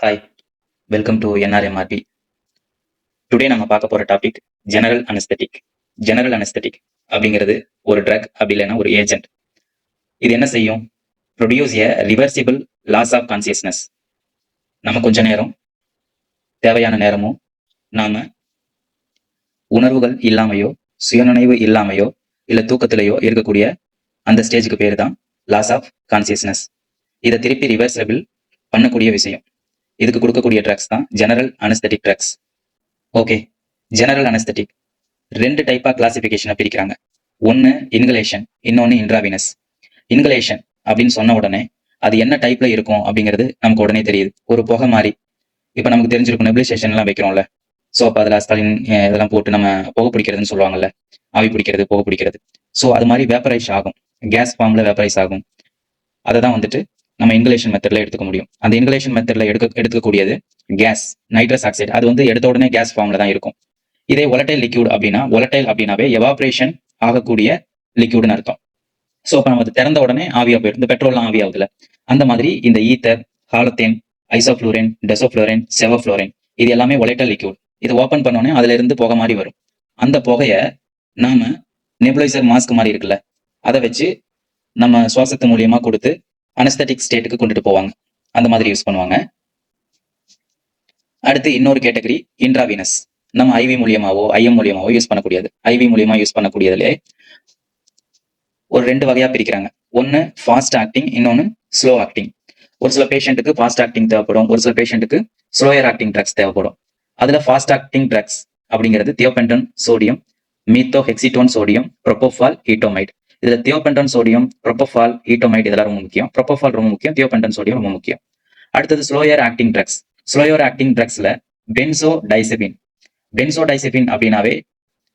Hi welcome to NRMRB today நம்ம பார்க்க போற topic general anaesthetic general anaesthetic அப்படிங்கிறது ஒரு ட்ரக் அப்படி இல்லைன்னா ஒரு ஏஜென்ட் இது என்ன செய்யும்? Produce a reversible loss of consciousness நம்ம கொஞ்ச நேரம் தேவையான நேரமும் நாம உணர்வுகள் இல்லாமையோ சுயநினைவு இல்லாமையோ இல்லை தூக்கத்திலேயோ இருக்கக்கூடிய அந்த ஸ்டேஜுக்கு பேர் தான் லாஸ் ஆஃப் கான்சியஸ்னஸ் இதை திருப்பி ரிவர்சபிள் பண்ணக்கூடிய விஷயம். இதுக்கு கொடுக்கக்கூடிய ட்ரக்ஸ் தான் general anaesthetic drugs okay general anaesthetic ரெண்டு டைப்பாக கிளாசிபிகேஷனை பிரிக்கிறாங்க. ஒன்று இன்கலேஷன் இன்னொன்று இன்ட்ராவினஸ் இன்கலேஷன் அப்படின்னு சொன்ன உடனே அது என்ன டைப்ல இருக்கும் அப்படிங்கிறது நமக்கு உடனே தெரியுது. ஒரு புகை மாதிரி. இப்போ நமக்கு தெரிஞ்சிருக்கும் நெபிலைசேஷன் எல்லாம் வைக்கிறோம்ல. ஸோ அப்போ அதில் ஸ்டாலின் இதெல்லாம் போட்டு நம்ம புகை பிடிக்கிறதுன்னு சொல்லுவாங்கல்ல. ஆவி பிடிக்கிறது புகை பிடிக்கிறது. ஸோ அது மாதிரி வேப்பரைஸ் ஆகும். கேஸ் ஃபார்ம்ல வேப்பரைஸ் ஆகும். அதை தான் வந்துட்டு நம்ம இன்கலேஷன் மெத்தட்ல எடுத்துக்க முடியும். அந்த இன்கலேஷன் மெத்தட்ல எடுக்க எடுக்கக்கூடியது கேஸ் நைட்ரஸ் ஆக்சைடு அது வந்து எடுத்த உடனே கேஸ் ஃபார்ம்ல தான் இருக்கும். இதே ஒலட்டைல் லிக்யூட் அப்படின்னா ஒலட்டைல் அப்படின்னாவே எவாப்ரேஷன் ஆகக்கூடிய லிக்யூடுன்னு அர்த்தம். ஸோ அப்போ நம்ம அது திறந்த உடனே ஆவியாக போயிடும். இந்த பெட்ரோல்லாம் ஆவியாகுதுல அந்த மாதிரி இந்த ஈத்தர் ஹாலத்தேன் ஐசோஃப்ளோரின் டெசோஃப்ளோரின் செவஃப்ளோரின் இது எல்லாமே ஒலைட்டல் லிக்யூட் இது ஓப்பன் பண்ணோடனே அதுல இருந்து புகை மாதிரி வரும். அந்த புகையை நாம நெபுலைசர் மாஸ்க் மாதிரி இருக்குல்ல அதை வச்சு நம்ம சுவாசத்து மூலியமா கொடுத்து அனஸ்தட்டிக் ஸ்டேட்டுக்கு கொண்டுட்டு போவாங்க. அந்த மாதிரி யூஸ் பண்ணுவாங்க. அடுத்து இன்னொரு கேட்டகரி இன்ட்ராவினஸ் நம்ம ஐவி மூலியமாவோ ஐஎம் மூலியமாவோ யூஸ் பண்ணக்கூடியது. ஐவி மூலியமா யூஸ் பண்ணக்கூடியதுலே ஒரு ரெண்டு வகையா பிரிக்கிறாங்க. ஒன்னு ஃபாஸ்ட் ஆக்டிங் இன்னொன்னு ஸ்லோ ஆக்டிங் ஒரு சில பேஷண்ட்டுக்கு ஃபாஸ்ட் ஆக்டிங் தேவைப்படும். ஒரு சில பேஷண்ட்டுக்கு ஸ்லோயர் ஆக்டிங் ட்ரக்ஸ் தேவைப்படும். அதுல ஃபாஸ்ட் ஆக்டிங் ட்ரக்ஸ் அப்படிங்கிறது தியோபென்டன் சோடியம் மீத்தோ ஹெக்சிட்டோன் சோடியம் ப்ரொபோஃபால் ஈட்டோமைட் இதுல தியோபென்டன் சோடியம் ப்ரொபோஃபால் ஈட்டோமைட் இதெல்லாம் ரொம்ப முக்கியம். ப்ரொபோஃபால் ரொம்ப முக்கியம் தியோபென்டன் சோடியம் ரொம்ப முக்கியம். அடுத்தது slower acting drugs slower acting ட்ரக்ஸ்ல benzodiazepine benzodiazepine அப்படின்னாவே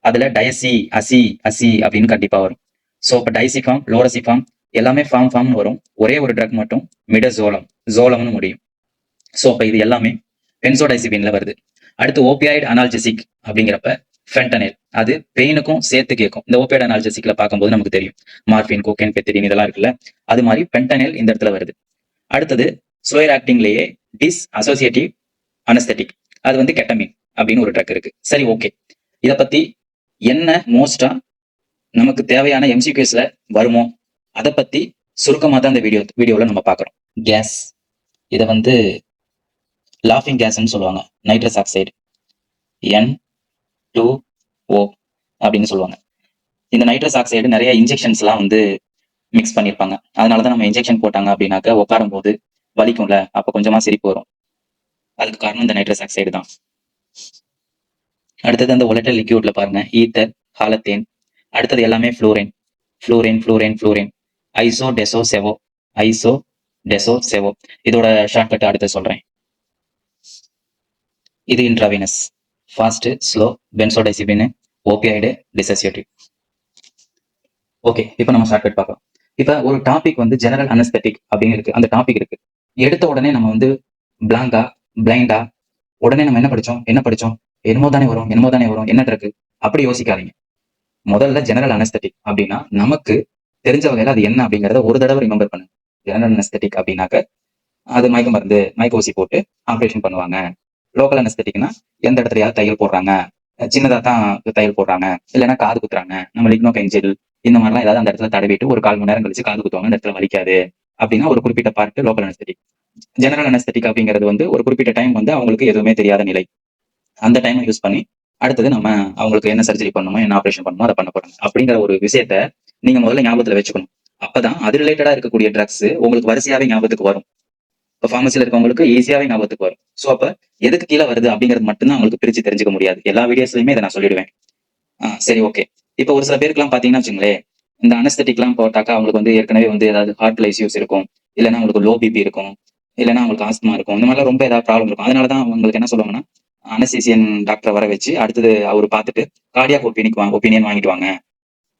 அதுல டயசி அசி அசி அப்படின்னு கண்டிப்பா வரும். ஸோ இப்போ டைசிஃபார்ம் லோரசிஃபார்ம் எல்லாமே ஃபார்ம் ஃபார்ம்னு வரும். ஒரே ஒரு ட்ரக் மட்டும் மிடசோலம் ஜோலம்னு முடியும். ஸோ இப்போ இது எல்லாமே பென்சோடைசிபின்ல வருது. அடுத்து ஓபியாய்டு அனால்ஜெசிக் அப்படிங்கிறப்ப ஃபென்டனில் அது பெயினுக்கும் சேர்த்து கேட்கும் இந்த ஓபியாய்டு அனால்ஜெசிக்ல பார்க்கும்போது நமக்கு தெரியும். மார்பின் கோகேன் பெத்திரின் இதெல்லாம் இருக்குல்ல. அது மாதிரி பென்டனில் இந்த இடத்துல வருது. அடுத்தது ஸ்லோயர் ஆக்டிங்லேயே டிஸ் அசோசியேட்டிவ் அனஸ்தட்டிக் அது வந்து கெட்டமின் அப்படின்னு ஒரு ட்ரக் இருக்கு. சரி ஓகே இதை பத்தி என்ன மோஸ்டா நமக்கு தேவையான எம்சிக்யூஸ்ல வருமோ? அதை பத்தி சுருக்கமாக தான் இந்த வீடியோ வீடியோவில் நம்ம பார்க்குறோம். கேஸ் இதை வந்து லாஃபிங் கேஸ்ன்னு சொல்லுவாங்க. Nitrous oxide N two O அப்படின்னு சொல்லுவாங்க. இந்த நைட்ரஸ் ஆக்சைடு நிறைய இன்ஜெக்ஷன்ஸ்லாம் வந்து மிக்ஸ் பண்ணியிருப்பாங்க அதனால தான் நம்ம இன்ஜெக்ஷன் போட்டாங்க அப்படின்னாக்க உட்காரும் போது வலிக்கும்ல அப்போ கொஞ்சமாக சிரிப்பு வரும். அதுக்கு காரணம் இந்த நைட்ரஸ் ஆக்சைடு தான். அடுத்தது அந்த ஒலட்டல் லிக்யூட்ல பாருங்க. ஈத்தர் ஹாலத்தேன் அடுத்தது எல்லாமே fluorine fluorine fluorine fluorine iso deso sevo iso deso sevo இதோட ஷார்ட்கட் அடுத்து சொல்றேன். இது intravenous fast slow benzodiazepine opioid dissociative okay இப்போ நம்ம ஷார்ட்கட் பார்க்கலாம். இப்போ ஒரு டாபிக் வந்து ஜெனரல் அனஸ்தட்டிக் அப்படின்னு இருக்கு. அந்த டாபிக் இருக்கு. எடுத்த உடனே நம்ம வந்து பிளாங்கா பிளைண்டா உடனே நம்ம என்ன படிச்சோம்? என்ன படிச்சோம்? என்னமோ தானே வரும் என்னமோ தானே வரும் என்ன இருக்கு? அப்படி யோசிக்காதீங்க. முதல்ல ஜெனரல் அனஸ்தட்டிக் அப்படின்னா நமக்கு தெரிஞ்ச வகையில அது என்ன அப்படிங்கறத ஒரு தடவை ரிமெம்பர் பண்ணுங்க. ஜெனரல் அனஸ்தட்டிக் அப்படின்னாக்க அது மயக்க மருந்து மயக்க ஊசி போட்டு ஆப்ரேஷன் பண்ணுவாங்க. லோக்கல் அனஸ்தட்டிக்னா எந்த இடத்துலயாவது தையல் போடுறாங்க? சின்னதா தான் தையல் போடுறாங்க. இல்லைன்னா காது குத்துறாங்க. நம்ம லிக்னோ கைஞ்சல் இந்த மாதிரிலாம் ஏதாவது அந்த இடத்துல தடவிட்டு ஒரு கால் மணி நேரம் கழிச்சு காது குத்துவாங்க. அந்த இடத்துல வலிக்காது அப்படின்னா ஒரு குறிப்பிட்ட part local anaesthetic general anaesthetic அப்படிங்கிறது வந்து ஒரு குறிப்பிட்ட டைம் வந்து அவங்களுக்கு எதுவுமே தெரியாத நிலை. அந்த டைமை யூஸ் பண்ணி அடுத்தது நம்ம அவங்களுக்கு என்ன சர்ஜரி பண்ணணுமோ என்ன ஆப்ரேஷன் பண்ணணுமோ அதை பண்ண போறாங்க. அப்படிங்கிற ஒரு விஷயத்த நீங்க முதல்ல ஞாபகத்துல வச்சுக்கணும். அப்பதான் அது ரிலேட்டடா இருக்கக்கூடிய ட்ரக்ஸ் உங்களுக்கு வரிசையாவே ஞாபகத்துக்கு வரும். இப்போ ஃபார்மசியில் இருக்கவங்களுக்கு ஈஸியாவே ஞாபகத்துக்கு வரும். ஸோ அப்போ எதுக்கு கீழே வருது அப்படிங்கிறது மட்டும்தான் அவங்களுக்கு பிரிச்சு தெரிஞ்சுக்க முடியாது. எல்லா வீடியோஸ்லையுமே இதை நான் சொல்லிடுவேன். சரி ஓகே இப்போ ஒரு சில பேருக்குலாம் பாத்தீங்கன்னா வச்சுங்களேன் இந்த அனஸ்தட்டிக்லாம் போட்டாக்கா அவங்களுக்கு வந்து ஏற்கனவே வந்து ஏதாவது ஹார்ட்ல இஷ்யூஸ் இருக்கும். இல்லைன்னா அவங்களுக்கு லோ பிபி இருக்கும். இல்லைன்னா அவங்களுக்கு ஆஸ்துமா இருக்கும். இந்த மாதிரிலாம் ரொம்ப ஏதாவது ப்ராப்ளம் இருக்கும். அதனால தான் அவங்களுக்கு என்ன சொல்லுவாங்கன்னா அனசிசியன் டாக்டரை வர வச்சு அடுத்தது அவர் பார்த்துட்டு கார்டியாக் ஒப்பீனிக் ஒப்பீனியன் வாங்கிட்டு வாங்க.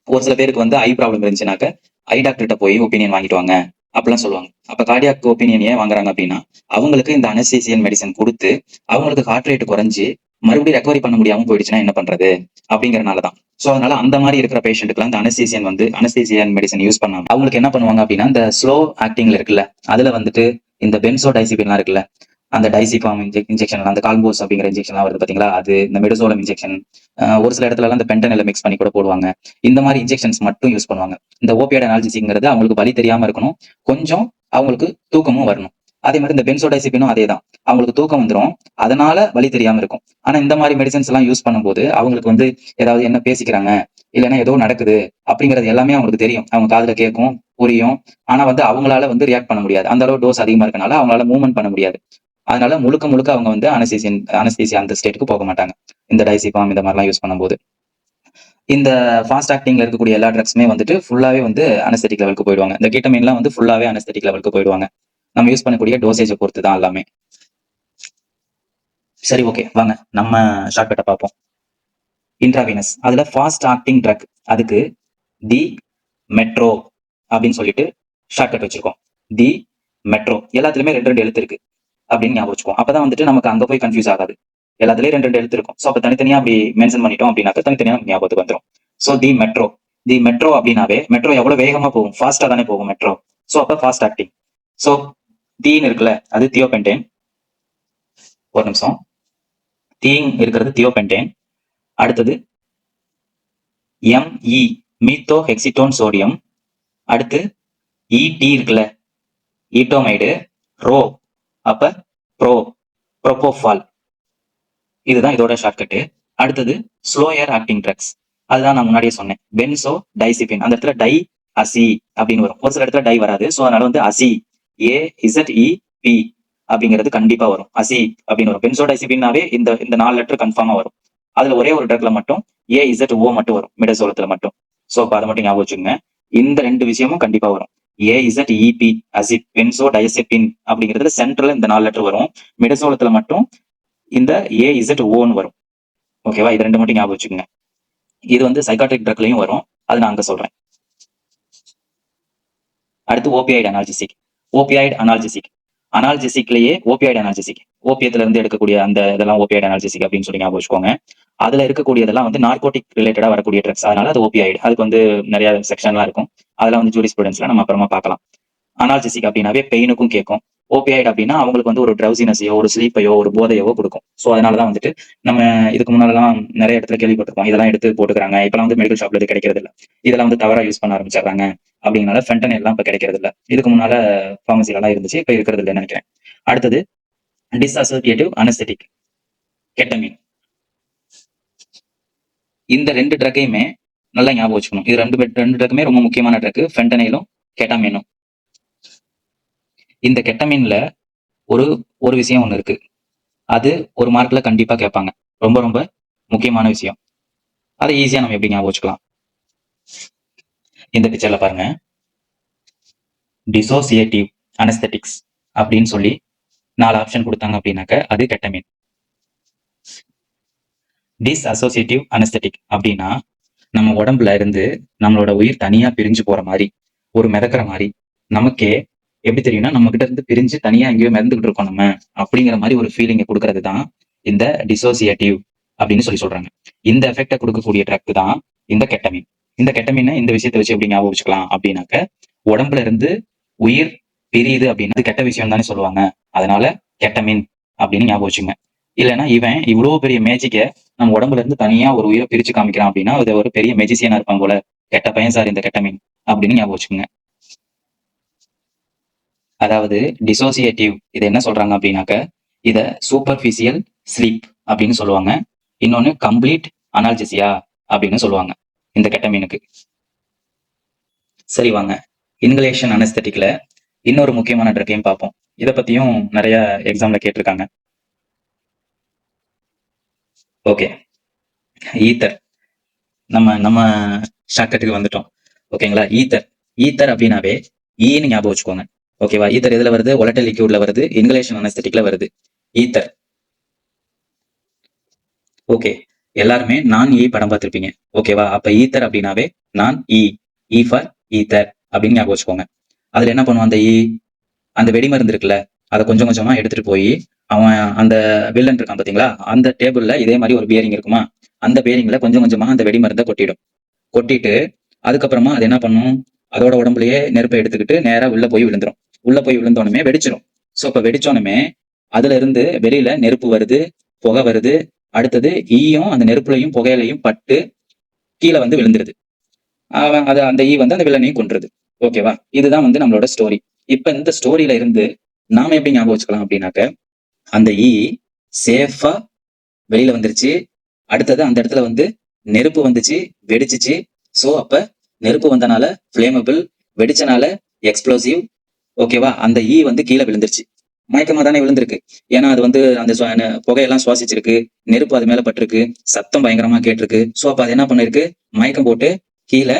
ஒரு சில பேருக்கு வந்து ஐ ப்ராப்ளம் இருந்துச்சுனாக்க ஐ டாக்டர்கிட்ட போய் ஒப்பீனியன் வாங்கிட்டு வாங்க. அப்படிலாம் சொல்லுவாங்க. அப்ப கார்டியாக் ஒப்பீனியன் ஏன் வாங்குறாங்க அப்படின்னா அவங்களுக்கு இந்த அனசிசியன் மெடிசன் கொடுத்து அவங்களுக்கு ஹார்ட் ரேட் குறைஞ்சு மறுபடியும் ரெக்கவரி பண்ண முடியாம போயிடுச்சுன்னா என்ன பண்றது? அப்படிங்கறனால தான். ஸோ அதனால அந்த மாதிரி இருக்கிற பேஷண்ட்டுக்குலாம் இந்த அனஸ்தீசியன் வந்து அனஸ்தீசியன் மெடிசன் யூஸ் பண்ணாங்க அவங்களுக்கு என்ன பண்ணுவாங்க அப்படின்னா இந்த ஸ்லோ ஆக்டிங்ல இருக்குல்ல அதுல வந்துட்டு இந்த பென்சோ டைசிபின்லாம் இருக்குல்ல அந்த டைசிஃபார்ம் இன்ஜெக்ஷன் அந்த கால்போஸ் அப்படிங்கிற இன்ஜெக்ஷன்லாம் வருது பார்த்தீங்களா அது இந்த மெடசோலம் இன்ஜெக்ஷன் ஒரு சில இடத்துல அந்த பென்டனில் மிக்ஸ் பண்ணி கூட போடுவாங்க. இந்த மாதிரி இன்ஜெக்ஷன்ஸ் மட்டும் யூஸ் பண்ணுவாங்க. இந்த ஓபியட் அனால்ஜிசிங்கிறது அவங்களுக்கு வலி தெரியாமல் இருக்கணும். கொஞ்சம் அவங்களுக்கு தூக்கமும் வரணும். அதே மாதிரி இந்த பென்சோடைசிபினும் அதே தான் அவங்களுக்கு தூக்கம் வந்துடும் அதனால வலி தெரியாம இருக்கும். ஆனா இந்த மாதிரி மெடிசன்ஸ் எல்லாம் யூஸ் பண்ணும்போது அவங்களுக்கு வந்து ஏதாவது என்ன பேசிக்கிறாங்க? இல்லைன்னா ஏதோ நடக்குது அப்படிங்கிறது எல்லாமே அவங்களுக்கு தெரியும். அவங்க காதுல கேட்கும் புரியும். ஆனா வந்து அவங்களால வந்து ரியாக்ட் பண்ண முடியாது. அந்த அளவு டோஸ் அதிகமா இருக்கனால அவங்களால மூவ்மெண்ட் பண்ண முடியாது. அதனால முழுக்க முழுக்க அவங்க வந்து அனஸ்தீசியன் அனஸ்தீசியா அந்த ஸ்டேட்டுக்கு போக மாட்டாங்க. இந்த டைசிபாம் இந்த மாதிரிலாம் யூஸ் பண்ணும்போது. இந்த ஃபாஸ்ட் ஆக்டிங்ல இருக்கக்கூடிய எல்லா ட்ரக்ஸுமே வந்துட்டு ஃபுல்லாவே வந்து அனஸ்தெட்டிக் லெவலுக்கு போயிடுவாங்க. இந்த கீட்டமின்லாம் வந்து ஃபுல்லாவே அனஸ்தெட்டிக் லெவலுக்கு போயிடுவாங்க. நம்ம யூஸ் பண்ணக்கூடிய டோசேஜை பொறுத்து தான் எல்லாமே. சரி ஓகே வாங்க நம்ம ஷார்ட்கட்டை பார்ப்போம். இன்ட்ராவினஸ் அதுல ஃபாஸ்ட் ஆக்டிங் ட்ரக் அதுக்கு தி மெட்ரோ அப்படின்னு சொல்லிட்டு ஷார்ட்கட் வச்சிருக்கோம். தி மெட்ரோ எல்லாத்துலயுமே ரெண்டு ரெண்டு எழுத்து இருக்கு. அப்படின்னு ஞாபகம் வச்சுக்கோம் அப்பதான் வந்துட்டு நமக்கு அங்க போய் கன்ஃபியூஸ் ஆகாது. எல்லாத்துலயும் ரெண்டு ரெண்டு எழுத்து இருக்கும். ஸோ அப்ப தனித்தனியா அப்படி மென்ஷன் பண்ணிட்டோம் அப்படின்னாக்க தனித்தனியா ஞாபகத்துக்கு வந்துடும் so the metro the metro அப்படின்னாவே மெட்ரோ எவ்வளவு வேகமா போகும்? ஃபாஸ்டா தானே போகும் மெட்ரோ ஸோ அப்ப ஃபாஸ்ட் ஆக்டிங் ஸோ தீன்னு இருக்குல்ல அது தியோபென்டேன் ஒரு நிமிஷம். தீங் இருக்கிறது தியோபென்டேன் அடுத்தது எம்இ மீத்தோ ஹெக்சிட்டோன் சோடியம் அடுத்து இடி இருக்குல்ல ஈட்டோமைடு ரோ அப்ப ப்ரோ ப்ரோபோஃபால் இதுதான் இதோட ஷார்ட்கட்டு அடுத்தது ஸ்லோயர் ஆக்டிங் ட்ரக்ஸ் அதுதான் நான் முன்னாடியே சொன்னேன். பென்சோ டைசிபின் அந்த இடத்துல டை அசி அப்படின்னு வரும். ஒரு சில இடத்துல டை வராது. ஸோ அதனால வந்து அசி. ஏ இசட் இ பி அப்படிங்கிறது கண்டிப்பா வரும். அசி அப்படின்னு வரும். பென்சோ டைசிபின்னாவே இந்த இந்த நாலு லெட்டர் கன்ஃபார்மா வரும். அதுல ஒரே ஒரு ட்ரக்ல மட்டும் ஏ இசட் ஓ மட்டும் வரும். மிடசோலத்துல மட்டும். ஸோ அப்போ அதை மட்டும் ஞாபகம் வச்சுக்கோங்க. இந்த ரெண்டு விஷயமும் கண்டிப்பா வரும். ஏ இசட் இபி அசிப் பென்சோ டயசிபின் அப்படிங்கிறதுல சென்ட்ரல் இந்த நாலு லெட்டர் வரும். மிடசோலத்துல மட்டும் இந்த ஏ இசட் ஓன்னு வரும். ஓகேவா இது ரெண்டு மட்டும் ஞாபகம் வச்சுக்கோங்க. இது வந்து சைக்காட்ரிக் ட்ரக்லையும் வரும். அது நான் அங்க சொல்றேன். அடுத்து ஓபிஐட் அனால்ஜிசிக் ஓபிஐடு அனால்ஜிசிக் அனால்ஜிசிக்லயே ஓபிஐடு அனால்ஜிசிக் ஓபியத்துல இருந்து எடுக்கக்கூடிய அந்த இதெல்லாம் ஓபிஐடு அனால்ஜிசிக் அப்படின்னு சொல்லி ஞாபகம் வச்சுக்கோங்க. அதுல இருக்கக்கூடியதெல்லாம் வந்து நார்கோட்டிக் ரிலேட்டடா வரக்கூடிய ட்ரக்ஸ் அதனால அது ஓபிஐடு அதுக்கு வந்து நிறைய செக்ஷன்லாம் இருக்கும். அதெல்லாம் வந்து ஜூரிஸ்பிரூடன்ஸ்ல நம்ம அப்புறமா பார்க்கலாம். அனால்ஜிசிக் அப்படின்னாவே பெயினுக்கும் கேட்கும் ஓபிஐட் அப்படின்னா அவங்களுக்கு வந்து ஒரு ட்ரௌசினஸையோ ஒரு ஸ்லீப்பையோ ஒரு போதையோ கொடுக்கும். ஸோ அதனாலதான் வந்துட்டு நம்ம இதுக்கு முன்னாலலாம் நிறைய இடத்துல கேள்விப்பட்டிருக்கோம் இதெல்லாம் எடுத்து போட்டுக்கிறாங்க. இப்பெல்லாம் வந்து மெடிக்கல் ஷாப்ல இது கிடைக்கிறது இல்ல இதெல்லாம் வந்து தவறா யூஸ் பண்ண ஆரம்பிச்சிடுறாங்க. அப்படிங்கனால ஃபென்டன் எல்லாம் இப்ப கிடைக்கிறது இல்ல இதுக்கு முன்னால pharmacy இருந்துச்சு. இப்ப இருக்கிறது இல்லைன்னு நினைக்கிறேன் அடுத்தது டிஸ்அசோசியேட்டிவ் அனஸ்தெட்டிக் கெட்டமின் இந்த ரெண்டு ட்ரக்கையுமே நல்லா ஞாபகம் வச்சுக்கணும். இது ரெண்டு ரெண்டு ட்ரக்குமே ரொம்ப முக்கியமான ட்ரக் ஃபென்டனைலும் கெட்டாமினும் இந்த கெட்டமின்ல ஒரு ஒரு விஷயம் ஒன்று இருக்கு. அது ஒரு மார்க்ல கண்டிப்பாக கேட்பாங்க. ரொம்ப ரொம்ப முக்கியமான விஷயம். அதை ஈஸியாக நம்ம எப்படி ஞாபகம் வச்சுக்கலாம்? இந்த பிக்சர்ல பாருங்க. டிசோசியேட்டிவ் அனஸ்தட்டிக்ஸ் அப்படின்னு சொல்லி நாலு ஆப்ஷன் கொடுத்தாங்க அப்படின்னாக்க அது கெட்டமீன். டிஸ் அசோசியேட்டிவ் அனஸ்தட்டிக் அப்படின்னா நம்ம உடம்புல இருந்து நம்மளோட உயிர் தனியா பிரிஞ்சு போற மாதிரி ஒரு மிதக்கிற மாதிரி நமக்கே எப்படி தெரியும்னா நம்ம கிட்ட இருந்து பிரிஞ்சு தனியா எங்கேயோ மிதந்துகிட்டு இருக்கோம் நம்ம அப்படிங்கிற மாதிரி ஒரு ஃபீலிங்கை கொடுக்கறது தான் இந்த டிசோசியேட்டிவ் அப்படின்னு சொல்லி சொல்றாங்க. இந்த எஃபெக்டை கொடுக்கக்கூடிய ட்ரக் தான் இந்த கெட்டமின் இந்த கெட்டமினை இந்த விஷயத்தை வச்சு எப்படி ஞாபகம் வச்சுக்கலாம் அப்படின்னாக்க உடம்புல இருந்து உயிர் பிரியுது அப்படின்னா அது கெட்ட விஷயம் தானே சொல்லுவாங்க. அதனால கெட்டமின் அப்படின்னு ஞாபகம் வச்சுங்க. இல்லைன்னா இவன் இவ்வளவு பெரிய மேஜிக்கை நம்ம உடம்புல இருந்து தனியா ஒரு உயிரை பிரிச்சு காமிக்கிறான் அப்படின்னா அது ஒரு பெரிய மெஜிசியனா இருப்பான் போல. கெட்ட பையன் சார் இந்த கெட்டமின் அப்படின்னு ஞாபகம் வச்சுக்கோங்க. அதாவது டிசோசியேட்டிவ் இது என்ன சொல்றாங்க அப்படின்னாக்க இதை சூப்பர்ஃபிசியல் ஸ்லீப் அப்படின்னு சொல்லுவாங்க. இன்னொன்னு கம்ப்ளீட் அனால்ஜிசியா அப்படின்னு சொல்லுவாங்க இந்த கெட்டமீனுக்கு சரி வாங்க. இன்கலேஷன் அனஸ்தட்டிக்ல இன்னொரு முக்கியமான ட்ரக்கையும் பார்ப்போம். இதை பத்தியும் நிறைய எக்ஸாம்ல கேட்டிருக்காங்க. ஓகே ஈத்தர் நம்ம நம்ம ஷார்ட்கட்டுக்கு வந்துட்டோம். ஓகேங்களா ஈத்தர் ஈத்தர் அப்படின்னாவே ஈன்னு ஞாபகம் வச்சுக்கோங்க. ஓகேவா ஈத்தர் எதுல வருது? ஒலட்டல் லிக்யூட்ல வருது. இன்கலேஷன் அனஸ்தட்டிக்ல வருது. ஈத்தர் ஓகே எல்லாருமே நான் ஈ படம் பார்த்திருப்பீங்க. ஓகேவா அப்ப ஈத்தர் அப்படின்னாவே நான் இ ஈ ஃபார் ஈத்தர் அப்படின்னு ஞாபகம் வச்சுக்கோங்க. அதுல என்ன பண்ணுவான் அந்த இ அந்த வெடிமருந்து இருக்குல்ல அதை கொஞ்சம் கொஞ்சமா எடுத்துட்டு போய் அவன் அந்த வில்லன் இருக்கான் பாத்தீங்களா அந்த டேபிள்ல இதே மாதிரி ஒரு பியரிங் இருக்குமா? அந்த பியரிங்ல கொஞ்சம் கொஞ்சமா அந்த வெடிமருந்தை கொட்டிடும். கொட்டிட்டு அதுக்கப்புறமா அது என்ன பண்ணும்? அதோட உடம்புலயே நெருப்பை எடுத்துக்கிட்டு நேரா உள்ள போய் விழுந்துரும். உள்ள போய் விழுந்தோடனே வெடிச்சிடும் சோ இப்ப வெடிச்சோடனே அதுல இருந்து வெளியில நெருப்பு வருது புகை வருது. அடுத்தது ஈயும் அந்த நெருப்புலையும் புகையிலையும் பட்டு கீழே வந்து விழுந்துருது. அவன் அது அந்த ஈ வந்து அந்த வில்லனையும் கொன்றுது. ஓகேவா இதுதான் வந்து நம்மளோட ஸ்டோரி இப்ப இந்த ஸ்டோரியில இருந்து நாம எப்படி ஞாபகம் வச்சுக்கலாம் அப்படின்னாக்க அந்த ஈ சேஃபா வெளியில வந்துருச்சு. அடுத்தது அந்த இடத்துல வந்து நெருப்பு வந்துச்சு வெடிச்சிச்சு. ஸோ அப்ப நெருப்பு வந்தனால ஃபிளேமபிள் வெடிச்சனால எக்ஸ்ப்ளோசிவ் ஓகேவா அந்த ஈ வந்து கீழே விழுந்துருச்சு. மயக்கமா தானே விழுந்திருக்கு. ஏன்னா அது வந்து அந்த புகையெல்லாம் சுவாசிச்சிருக்கு. நெருப்பு அது மேல பட்டிருக்கு. சத்தம் பயங்கரமா கேட்டிருக்கு. சோ அப்ப அது என்ன பண்ணிருக்கு? மயக்கம் போட்டு கீழே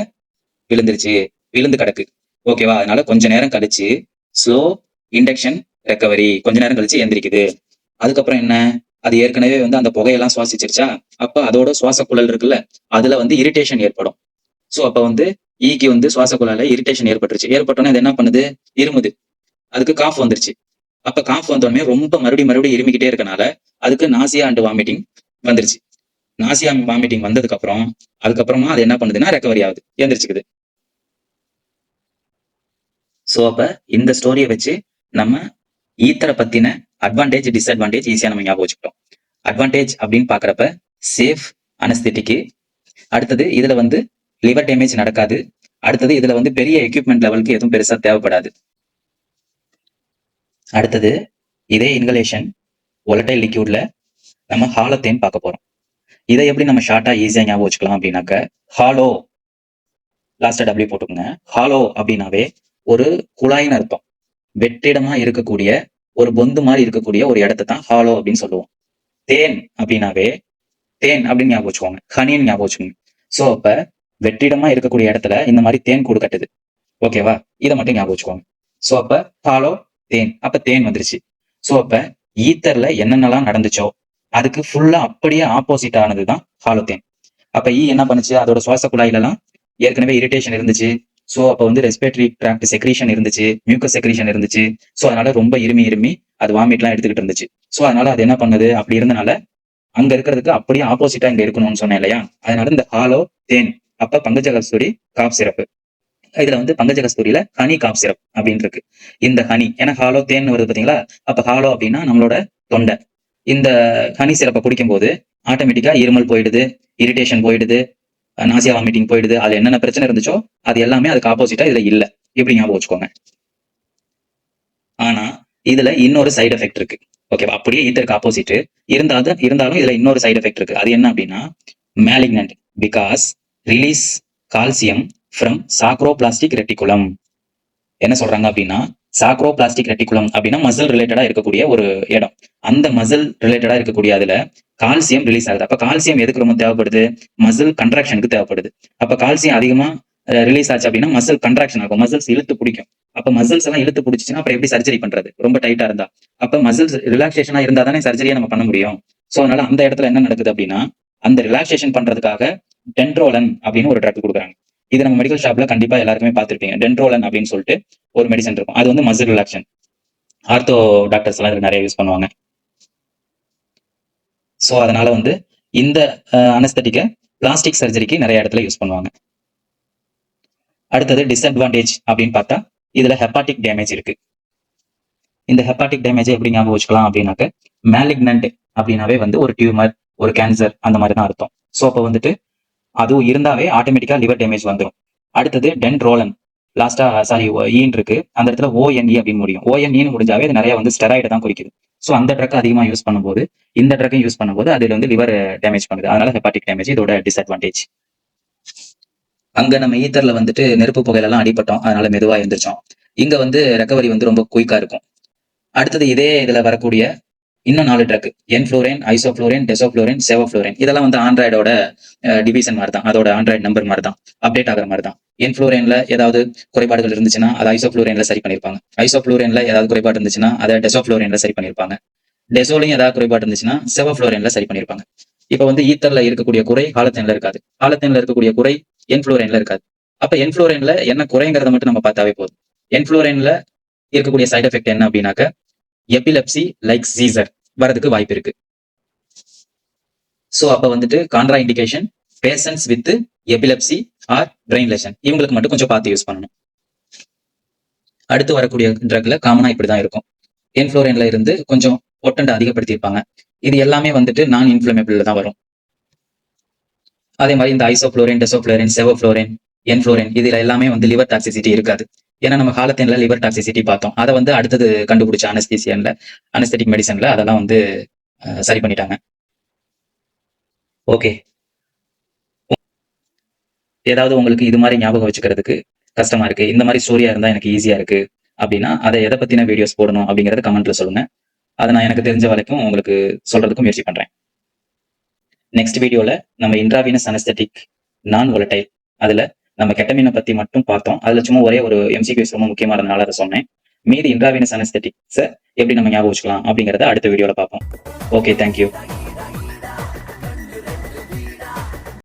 விழுந்துருச்சு. விழுந்து கிடக்கு. ஓகேவா அதனால கொஞ்ச நேரம் கழிச்சு ஸ்லோ இண்டக்ஷன் ரெக்கவரி கொஞ்ச நேரம் கழிச்சு எந்திரிக்குது. அதுக்கப்புறம் என்ன? அது ஏற்கனவே வந்து அந்த புகையெல்லாம் சுவாசிச்சிருச்சா? அப்ப அதோட சுவாச குழல் இருக்குல்ல அதுல வந்து இரிட்டேஷன் ஏற்படும். ஸோ அப்ப வந்து ஈக்கு வந்து சுவாச குழால இரிட்டேஷன் ஏற்பட்டுருச்சு. ஏற்பட்டோன்னே அது என்ன பண்ணுது? இருமுது. அதுக்கு காஃப் வந்துருச்சு. அப்ப காஃப் வந்தோடனே ரொம்ப மறுபடியும் மறுபடியும் இருமிக்கிட்டே இருக்கனால அதுக்கு நாசியா அண்ட் வாமிட்டிங் வந்துருச்சு. நாசியா வாமிட்டிங் வந்ததுக்கு அப்புறம் அதுக்கப்புறமா அது என்ன பண்ணுதுன்னா ரெக்கவரி ஆகுது. எந்திரிச்சுக்குது. சோ அப்ப இந்த ஸ்டோரியை வச்சு நம்ம ஈத்தரை பத்தின அட்வான்டேஜ் டிஸ்அட்வான்டேஜ் ஈஸியா நம்ம ஞாபகம் வச்சுக்கிட்டோம். அட்வான்டேஜ் அப்படின்னு பாக்குறப்ப சேஃப் அனஸ்தெட்டிக்கு அடுத்தது இதுல வந்து லிவர் டேமேஜ் நடக்காது. அடுத்தது இதுல வந்து பெரிய எக்யூப்மெண்ட் லெவலுக்கு எதுவும் பெருசா தேவைப்படாது. அடுத்தது இதே இன்கலேஷன் ஒலட்டைல் லிக்யூட்ல நம்ம ஹாலத்தேன் பார்க்க போறோம். இதை எப்படி நம்ம ஷார்ட்டா ஈஸியா ஞாபகம் வச்சுக்கலாம் அப்படின்னாக்க ஹாலோ லாஸ்டா டபிள்யூ போட்டுக்கோங்க. ஹாலோ அப்படின்னாவே ஒரு குழாயின் அர்த்தம். வெற்றிடமா இருக்கக்கூடிய ஒரு பொந்து மாதிரி இருக்கக்கூடிய ஒரு இடத்தை தான் ஹாலோ அப்படின்னு சொல்லுவோம். தேன் அப்படின்னாவே தேன் அப்படின்னு ஞாபகம் வச்சுக்கோங்க. ஹனின்னு ஞாபகம் வச்சுக்கோங்க. ஸோ அப்ப வெற்றிடமா இருக்கக்கூடிய இடத்துல இந்த மாதிரி தேன் கூடு கட்டுது. ஓகேவா இதை மட்டும் ஞாபகம் வச்சுக்கோங்க. ஸோ அப்ப ஹாலோ தேன். அப்ப தேன் வந்துருச்சு. ஸோ அப்ப ஈத்தர்ல என்னென்னலாம் நடந்துச்சோ அதுக்கு ஃபுல்லா அப்படியே ஆப்போசிட் ஆனதுதான் ஹாலோ தேன். அப்ப ஈ என்ன பண்ணுச்சு? அதோட சுவாச குழாயிலலாம் ஏற்கனவே இரிட்டேஷன் இருந்துச்சு. ஸோ அப்போ வந்து ரெஸ்பிரேட்டரி ட்ராக்ட் செக்ரீஷன் இருந்துச்சு மியூக்கஸ் செக்ரீஷன் இருந்துச்சு. ஸோ அதனால ரொம்ப இருமி இருமி அது வாமிட்லாம் எடுத்துக்கிட்டு இருந்துச்சு. ஸோ அதனால அது என்ன பண்ணுது? அப்படி இருந்தனால அங்க இருக்கிறதுக்கு அப்படியே ஆப்போசிட்டா இங்க இருக்கணும்னு சொன்னேன் இல்லையா? அதனால இந்த ஹாலோ தேன் அப்ப பங்கஜ கஸ்தூரி காப் சிறப்பு. இதுல வந்து பங்கஜ கஸ்தூரியில ஹனி காப் சிரப் அப்படின்னு இருக்கு இந்த ஹனி ஏன்னா ஹாலோ தேன் வருது பாத்தீங்களா? அப்ப ஹாலோ அப்படின்னா நம்மளோட தொண்டை. இந்த ஹனி சிறப்பை குடிக்கும்போது ஆட்டோமேட்டிக்கா இருமல் போயிடுது இரிட்டேஷன் போயிடுது நாசியா வாமிட்டிங் போயிடுது. அது என்னென்ன பிரச்சனை இருந்துச்சோ அது எல்லாமே அதுக்கு ஆப்போசிட்டா இதுல இல்ல. இப்படி ஞாபகம் வச்சுக்கோங்க. ஆனா இதுல இன்னொரு சைடு எஃபெக்ட் இருக்கு. ஓகேவா அப்படியே ஈத்தருக்கு ஆப்போசிட் இருந்தாலும் இருந்தாலும் இதுல இன்னொரு சைடு எஃபெக்ட் இருக்கு. அது என்ன அப்படின்னா malignant because release calcium from sarcoplasmic reticulum என்ன சொல்றாங்க அப்படின்னா சாக்ரோபிளாஸ்டிக் ரெட்டிகுலம் அப்படின்னா மசில் ரிலேட்டடா இருக்கக்கூடிய ஒரு இடம். அந்த மசில் ரிலேட்டடா இருக்கக்கூடிய அதுல கால்சியம் ரிலீஸ் ஆகுது. அப்ப கால்சியம் எதுக்கு ரொம்ப தேவைப்படுது? மசில் கன்ட்ராக்ஷனுக்கு தேவைப்படுது. அப்ப கால்சியம் அதிகமா ரிலீஸ் ஆச்சு அப்படின்னா மசில் கன்ட்ராக்ஷன் ஆகும். மசில்ஸ் இழுத்து பிடிக்கும். அப்ப மசில்ஸ் எல்லாம் இழுத்து பிடிச்சிச்சுன்னா அப்புறம் எப்படி சர்ஜரி பண்றது? ரொம்ப டைட்டா இருந்தா. அப்ப மசில்ஸ் ரிலாக்ஸேஷனா இருந்தா தானே சர்ஜரியை நம்ம பண்ண முடியும்? சோ அதனால அந்த இடத்துல என்ன நடக்குது அப்படின்னா அந்த ரிலாக்ஸேஷன் பண்றதுக்காக டென்ட்ரோலன் அப்படின்னு ஒரு ட்ரக் கொடுக்குறாங்க. இது நம்ம மெடிக்கல் ஷாப்ல கண்டிப்பா எல்லாருக்குமே பார்த்துருப்பீங்க. டென்ட்ரோலன் அப்படின்னு சொல்லிட்டு ஒரு மெடிசன் இருக்கும். அது வந்து மசில் ரிலாக்ஷன் ஆர்த்தோ டாக்டர்ஸ் எல்லாம் நிறைய யூஸ் பண்ணுவாங்க. ஸோ அதனால வந்து இந்த அனஸ்தட்டிக்கை பிளாஸ்டிக் சர்ஜரிக்கு நிறைய இடத்துல யூஸ் பண்ணுவாங்க. அடுத்தது டிஸ்அட்வான்டேஜ் அப்படின்னு பார்த்தா இதுல ஹெப்பாட்டிக் டேமேஜ் இருக்கு. இந்த ஹெப்பாட்டிக் டேமேஜ் எப்படி ஞாபகம் வச்சுக்கலாம் அப்படின்னாக்க மேலிக்னன்ட் அப்படின்னாவே வந்து ஒரு டியூமர் ஒரு கேன்சர் அந்த மாதிரி தான் அர்த்தம். ஸோ அப்போ வந்துட்டு அதுவும் இருந்தாவே ஆட்டோமேட்டிக்கா லிவர் டேமேஜ் வந்துடும் அடுத்தது டென்ட்ரோலன் லாஸ்டா சாரி ஈன் இருக்கு. அந்த இடத்துல ஓஎன்இ அப்படின்னு முடியும். ஓஎன்இன்னு முடிஞ்சாவே அது நிறைய வந்து ஸ்டெராய்டு தான் குறிக்குது. ஸோ அந்த ட்ரக் அதிகமாக யூஸ் பண்ணும்போது இந்த ட்ரக்கையும் யூஸ் பண்ணும்போது அதில் வந்து லிவர் டேமேஜ் பண்ணுது. அதனால ஹெப்பாட்டிக் டேமேஜ் இதோட டிஸ்அட்வான்டேஜ் அங்க நம்ம ஈத்தர்ல வந்துட்டு நெருப்பு புகையிலலாம் அடிபட்டோம். அதனால மெதுவாக எழுந்திரிச்சோம் இங்க வந்து ரெக்கவரி வந்து ரொம்ப குயிக்கா இருக்கும். அடுத்தது இதே இதுல வரக்கூடிய இன்னும் நாலு ட்ரக். என்ஃப்ளோரேன் ஐசோஃப்ளோரேன் டெசோஃப்ளோரேன் செவஃப்ளோரேன். இதெல்லாம் வந்து ஆண்ட்ராய்டோட டிவிஷன் மாதிரி தான் அதோட ஆண்ட்ராய்டு நம்பர் மாதிரி தான் அப்டேட் ஆகிற மாதிரி தான் என்ஃப்ளோரேன்ல ஏதாவது குறைபாடுகள் இருந்துச்சுன்னா அதை ஐசோஃப்ளோரேனில் சரி பண்ணியிருப்பாங்க ஐசோஃப்ளோரேனில் ஏதாவது குறைபாடு இருந்துச்சுன்னா அதை டெசோஃப்ளோரேனில் சரி பண்ணியிருப்பாங்க டெசோலையும் ஏதாவது குறைபாடு இருந்துச்சுன்னா செவோஃப்ளோரேன்ல சரி பண்ணிருப்பாங்க. இப்போ வந்து ஈத்தர்ல இருக்கக்கூடிய குறை ஹாலத்தேன்ல இருக்காது. ஹாலத்தேன்ல இருக்கக்கூடிய குறை என்ஃப்ளோரேன்ல இருக்காது. அப்ப என்ஃப்ளோரேன்ல என்ன குறைங்கிறத மட்டும் நம்ம பார்த்தாவே போதும். என்ஃப்ளோரேன்ல இருக்கக்கூடிய சைட் எஃபெக்ட் என்ன அப்படின்னாக்க எபிலெப்சி லைக் சீசர் வரதுக்கு வாய்ப்பு இருக்கு. ஸோ அப்ப வந்துட்டு contraindication patients with epilepsy or brain lesion இவங்களுக்கு மட்டும் கொஞ்சம் பார்த்து யூஸ் பண்ணணும். அடுத்து வரக்கூடிய ட்ரக்ல காமனா இப்படிதான் இருக்கும். என்ஃப்ளோரேன்ல இருந்து கொஞ்சம் ஒட்டண்டை அதிகப்படுத்தியிருப்பாங்க. இது எல்லாமே வந்துட்டு நான் இன்ஃபிளமேபிள்ல தான் வரும். அதே மாதிரி இந்த ஐசோஃப்ளோரின் டெசோஃப்ளோரின் செவோஃப்ளோரின் என்ஃப்ளோரின் இதுல எல்லாமே வந்து லிவர் டாக்ஸிசிட்டி இருக்காது. ஏன்னா நம்ம காலத்தின்ல லிவர் டாக்ஸிசிட்டி பார்த்தோம். அதை வந்து அடுத்தது கண்டுபிடிச்ச அனஸ்தீசியன்ல அனஸ்தெட்டிக் மெடிசன்ல அதெல்லாம் வந்து சரி பண்ணிட்டாங்க. ஓகே ஏதாவது உங்களுக்கு இது மாதிரி ஞாபகம் வச்சுக்கிறதுக்கு கஷ்டமா இருக்கு. இந்த மாதிரி ஸ்டோரியா இருந்தா எனக்கு ஈஸியா இருக்கு. அப்படின்னா அதை எதை பத்தின வீடியோஸ் போடணும் அப்படிங்கறத கமெண்ட்ல சொல்லுங்க. அதை நான் எனக்கு தெரிஞ்ச வரைக்கும் உங்களுக்கு சொல்றதுக்கு முயற்சி பண்றேன். நெக்ஸ்ட் வீடியோல நம்ம இன்ட்ராவீனஸ் அனஸ்தட்டிக் நான் ஒலட்டைல் அதுல நம்ம கெட்டமீனை பத்தி மட்டும் பார்த்தோம். அதுல சும்மா ஒரே ஒரு எம்சிக்யூஸ் ரொம்ப முக்கியமானதுனால அதை சொன்னேன். மீதி இன்ட்ராவினஸ் அனஸ்தெட்டிக்ஸை எப்படி நம்ம ஞாபகம் வச்சுக்கலாம் அப்படிங்கறத அடுத்த வீடியோல பார்ப்போம். Okay thank you